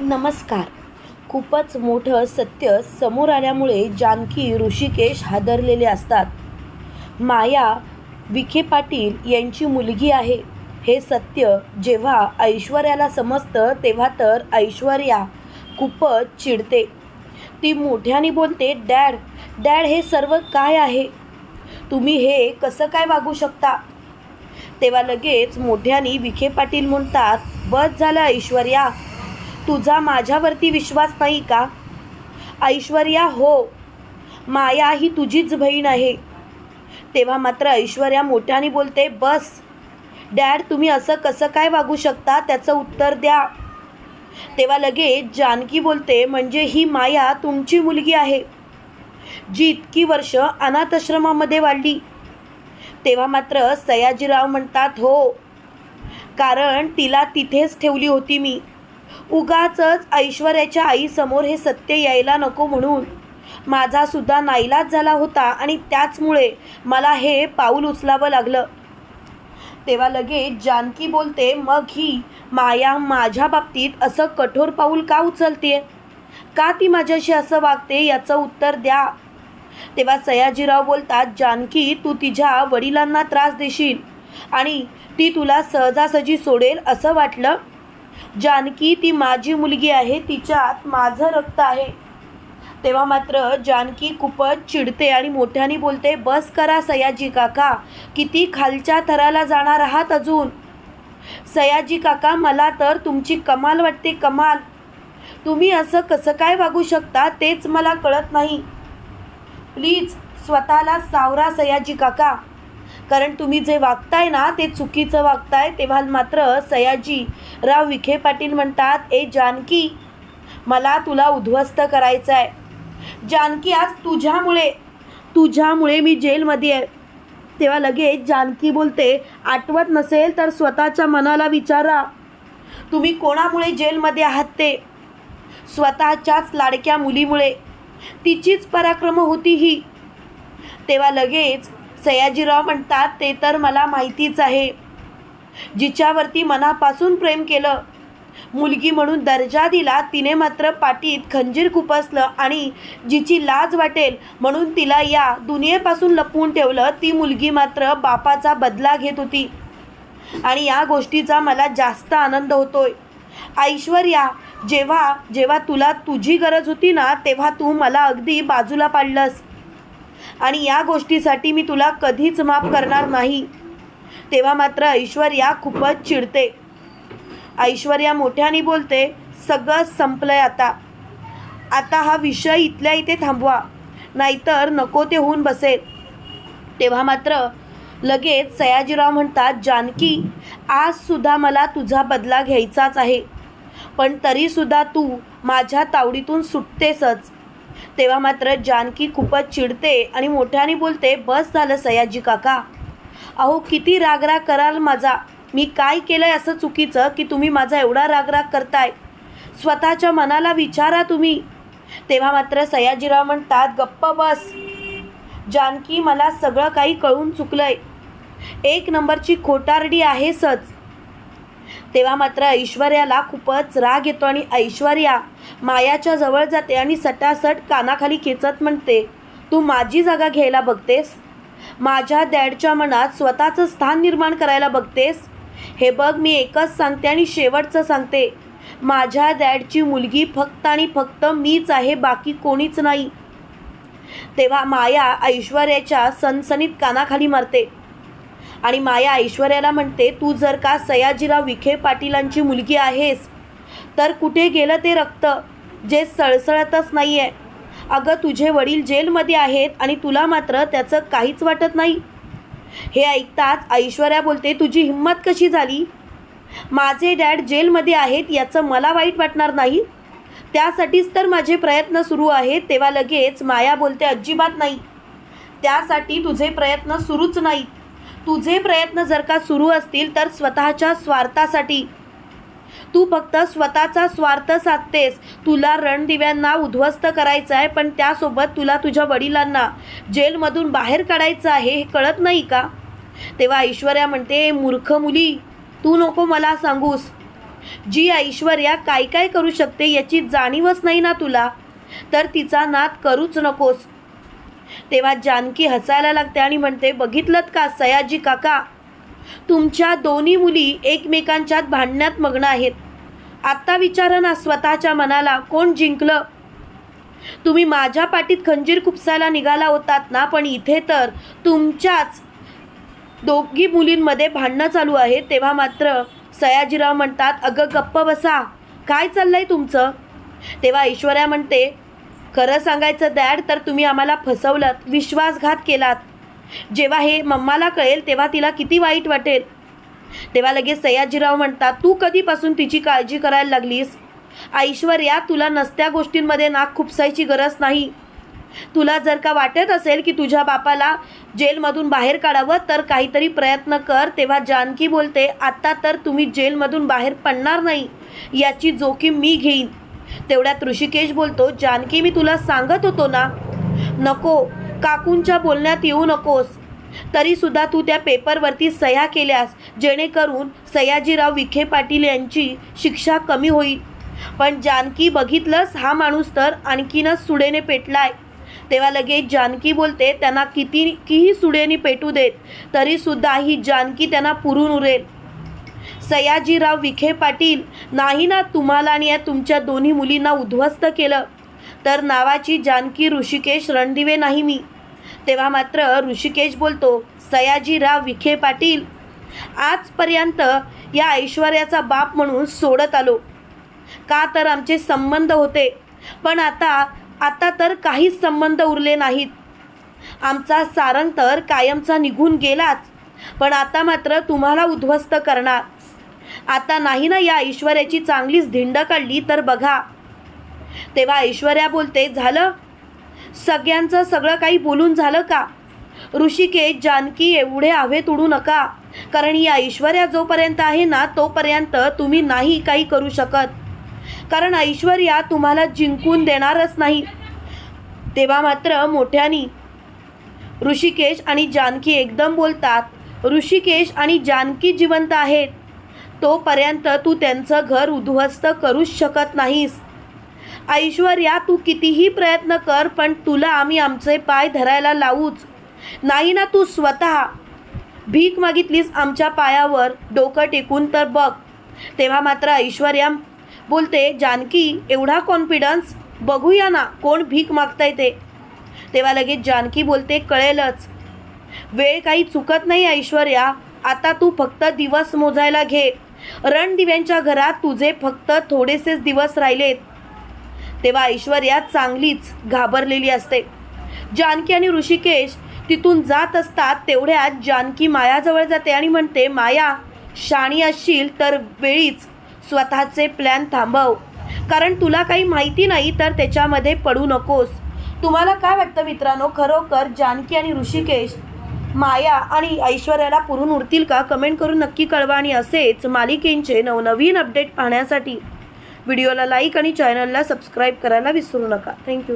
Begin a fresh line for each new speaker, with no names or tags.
नमस्कार. खूपच मोठं सत्य समोर आल्यामुळे जानकी ऋषिकेश हादरलेले असतात. माया विखे पाटील यांची मुलगी आहे. हे सत्य जेव्हा ऐश्वर्याला समजतं तेव्हा तर ऐश्वर्या खूपच चिडते. ती मोठ्याने बोलते डॅड डॅड हे सर्व काय आहे? तुम्ही हे कसं काय वागू शकता? तेव्हा लगेच मोठ्याने विखे पाटील म्हणतात बस झालं ऐश्वर्या. तुझा माझ्यावरती विश्वास नाही का? ऐश्वर्या हो. माया ही तुझीच बहीण आहे. तेव्हा मात्र ऐश्वर्या मोठ्याने बोलते बस. डॅड तुम्ही असं कसं काय वागू शकता? त्याचं उत्तर द्या. तेव्हा लगेच जानकी बोलते म्हणजे ही माया तुमची मुलगी आहे जी इतकी वर्ष अनाथाश्रमामध्ये वाढली. तेव्हा मात्र सयाजीराव म्हणतात हो. कारण तिला तिथेच ठेवली होती मी. उगाचच ऐश्वर्याच्या आईसमोर हे सत्य यायला नको म्हणून. माझा सुद्धा नाईलाज झाला होता आणि त्याचमुळे मला हे पाऊल उचलावं लागलं. तेव्हा लगेच जानकी बोलते मग ही माया माझ्या बाबतीत असं कठोर पाऊल का उचलते का ती माझ्याशी असं वागते? याचं उत्तर द्या. तेव्हा सयाजीराव बोलतात जानकी तू तिच्या वडिलांना त्रास देशील आणि ती तुला सहजासहजी सोडेल असं वाटलं? जानकी ती माझी मुलगी आहे तिच्यात माझं रक्त आहे. तेव्हा मात्र जानकी खूपच चिडते आणि मोठ्याने बोलते बस करा सयाजी काका किती खालच्या थराला जाणार आहात अजून? सयाजी काका मला तर तुमची कमाल वाटते कमाल. तुम्ही असं कसं काय वागू शकता तेच मला कळत नाही. प्लीज स्वतःला सावरा सयाजी काका. कारण तुम्ही जे वागताय ना ते चुकीचं वागताय तेव्हा मात्र सयाजी राव विखे पाटील म्हणतात ए जानकी मला तुला उद्ध्वस्त करायचं आहे जानकी आज तुझ्यामुळे तुझ्यामुळे मी जेलमध्ये आहे. तेव्हा लगेच जानकी बोलते आठवत नसेल तर स्वतःच्या मनाला विचारा. तुम्ही कोणामुळे जेलमध्ये आहात ते? स्वतःच्याच लाडक्या मुलीमुळे. तिचीच पराक्रम होती ही. तेव्हा लगेच सयाजीराव म्हणतात ते तर मला माहितीच आहे. जिच्यावरती मनापासून प्रेम केलं. मुलगी म्हणून दर्जा दिला तिने मात्र पाठीत खंजीर खुपसलं आणि जिची लाज वाटेल म्हणून तिला या दुनियेपासून लपवून ठेवलं ती मुलगी मात्र बापाचा बदला घेत होती. आणि या गोष्टीचा मला जास्त आनंद होतोय. ऐश्वर्या जेव्हा जेव्हा तुला तुझी गरज होती ना तेव्हा तू मला अगदी बाजूला पाडलंस. आणि या गोष्टीसाठी मी तुला कधीच माफ करणार नाही. तेव्हा मात्र ऐश्वर्या खूपच चिडते. ऐश्वर्या मोठ्याने बोलते सगळं संपलंय आता. आता हा विषय इथल्या इथे थांबवा. नाहीतर नको ते होऊन बसेल. तेव्हा मात्र लगेच सयाजीराव म्हणतात जानकी आजसुद्धा मला तुझा बदला घ्यायचाच आहे. पण तरीसुद्धा तू माझ्या तावडीतून सुटतेसच. तेव्हा मात्र जानकी खूपच चिडते आणि मोठ्याने बोलते बस झालं सयाजी काका. अहो किती रागराग कराल माझा. मी काय केलंय असं चुकीचं की तुम्ही माझा एवढा रागराग करताय? स्वतःच्या मनाला विचारा तुम्ही. तेव्हा मात्र सयाजीराव म्हणतात गप्प बस. जानकी मला सगळं काही कळून चुकलंय. एक नंबरची खोटारडी आहेसच तेव्हा मात्र ऐश्वर्याला खूपच राग येतो आणि ऐश्वर्या मायाच्या जवळ जाते आणि सटासट कानाखाली खेचत म्हणते तू माझी जागा घ्यायला बघतेस? माझ्या डॅडच्या मनात स्वतःचं स्थान निर्माण करायला बघतेस? हे बघ मी एकच सांगते आणि शेवटचं सांगते. माझ्या डॅडची मुलगी फक्त आणि फक्त मीच आहे बाकी कोणीच नाही. तेव्हा माया ऐश्वर्याच्या सनसनीत कानाखाली मारते. आणि माया ऐश्वर्याला म्हणते तू जर का सयाजीराव विखे पाटीलांची मुलगी आहेस तर कुठे गेलं ते रक्त? जे सळसळतच नाही आहे अगं तुझे वडील जेलमध्ये आहेत आणि तुला मात्र त्याचं काहीच वाटत नाही. हे ऐकताच ऐश्वर्या बोलते तुझी हिंमत कशी झाली? माझे डॅड जेलमध्ये आहेत याचं मला वाईट वाटणार नाही. त्यासाठीच तर माझे प्रयत्न सुरू आहेत. तेव्हा लगेच माया बोलते अजिबात नाही. त्यासाठी तुझे प्रयत्न सुरूच नाहीत. तुझे प्रयत्न जर का सुरू असतील तर स्वतःच्या स्वार्थासाठी. तू फक्त स्वतःचा स्वार्थ साधतेस. तुला रणदिव्यांना उद्ध्वस्त करायचं आहे पण त्यासोबत तुला तुझ्या वडिलांना जेलमधून बाहेर काढायचं आहे हे कळत नाही का? तेव्हा ऐश्वर्या म्हणते मूर्ख मुली तू नको मला सांगूस. जी ऐश्वर्या काय काय करू शकते याची जाणीवच नाही ना तुला. तर तिचा नाद करूच नकोस. तेव्हा जानकी हसायला लागते आणि म्हणते बघितलं का सयाजी काका? तुमच्या दोन्ही मुली एकमेकांच्यात भांडण्यात मग्न आहेत. आत्ता विचारा ना स्वतःच्या मनाला कोण जिंकलं? तुम्ही माझ्या पाठीत खंजीर खुपसायला निघाला होतात ना पण इथे तर तुमच्याच दोघी मुलींमध्ये भांडणं चालू आहे. तेव्हा मात्र सयाजीराव म्हणतात अगं गप्प बसा. काय चाललंय तुमचं? तेव्हा ऐश्वर्या म्हणते खरं सांगायचं दॅड तर तुम्ही आम्हाला फसवलं विश्वासघात केलात. जेव्हा हे मम्माला कळेल तेव्हा तिला किती वाईट वाटेल. तेव्हा लगेच सयाजीराव म्हणतात तू कधीपासून तिची काळजी करायला लागलीस? ऐश्वर्या तुला नसत्या गोष्टींमध्ये नाक खुपसायची गरज नाही. तुला जर का वाटत असेल की तुझ्या बापाला जेलमधून बाहेर काढावं तर काहीतरी प्रयत्न कर. तेव्हा जानकी बोलते आत्ता तर तुम्ही जेलमधून बाहेर पडणार नाही. याची जोखीम मी घेईन. तेवढ्यात ऋषिकेश बोलतो जानकी मी तुला सांगत होतो ना नको काकूंच्या बोलण्यात येऊ नकोस. तरीसुद्धा तू त्या पेपरवरती सह्या केल्यास जेणेकरून सयाजीराव विखे पाटील यांची शिक्षा कमी होईल. पण जानकी बघितलंस हा माणूस तर आणखीनच सुडेने पेटलाय. तेव्हा लगेच जानकी बोलते त्यांना किती किही सुडेनी पेटू देत तरीसुद्धा ही जानकी त्यांना पुरून उरेल. सयाजीराव विखे पाटील नाही ना तुम्हाला आणि या तुमच्या दोन्ही मुलींना उद्ध्वस्त केलं. तर नावाची जानकी ऋषिकेश रणदिवे नाही मी. तेव्हा मात्र ऋषिकेश बोलतो सयाजीराव विखे पाटील आजपर्यंत या ऐश्वर्याचा बाप म्हणून सोडत आलो. का तर आमचे संबंध होते पण आता आता तर काहीच संबंध उरले नाहीत. आमचा सारंग तर कायमचा निघून गेलाच पण आता मात्र तुम्हाला उद्ध्वस्त करणार. आता नाही ना या ऐश्वर्याची चांगलीच धिंड काढली तर बघा. तेव्हा ऐश्वर्या बोलते झालं? सगळ्यांचं सगळं काही बोलून झालं का? ऋषिकेश जानकी एवढे आव्हे तुडू नका. कारण या ऐश्वर्या जोपर्यंत आहे ना तोपर्यंत तुम्ही नाही काही करू शकत. कारण ऐश्वर्या तुम्हाला जिंकून देणारच नाही. तेव्हा मात्र मोठ्यानी ऋषिकेश आणि जानकी एकदम बोलतात ऋषिकेश आणि जानकी जिवंत आहेत. तोपर्यंत तू त्यांचं घर उद्ध्वस्त करूच शकत नाहीस. ऐश्वर्या तू कितीही प्रयत्न कर पण तुला आम्ही आमचे पाय धरायला लावूच. नाही ना तू स्वतः. भीक मागितलीस आमच्या पायावर डोकं टेकून तर बघ. तेव्हा मात्र ऐश्वर्या बोलते जानकी एवढा कॉन्फिडन्स बघूया ना कोण भीक मागताय ते. तेव्हा लगेच जानकी बोलते कळेलच. वेळ काही चुकत नाही ऐश्वर्या. आता तू फक्त दिवस मोजायला घे. रणदिव्यांच्या घरात तुझे फक्त थोडेसेच दिवस राहिलेत. तेव्हा ऐश्वर्या चांगलीच घाबरलेली असते. जानकी आणि ऋषिकेश तिथून जात असतात तेवढ्यात जानकी मायाजवळ जाते आणि म्हणते माया शाणी असशील तर वेळीच स्वतःचे प्लॅन थांबव. कारण तुला काही माहिती नाही तर त्याच्यामध्ये पडू नकोस. तुम्हाला काय वाटतं मित्रांनो? खरोखर जानकी आणि ऋषिकेश माया आणि ऐश्वर्याला पुरून उरतील का? कमेंट करून नक्की कळवा आणि असेच मालिकेंचे नवनवीन अपडेट पाहण्यासाठी व्हिडिओला लाईक आणि चॅनलला सबस्क्राईब करायला विसरू नका. थँक्यू.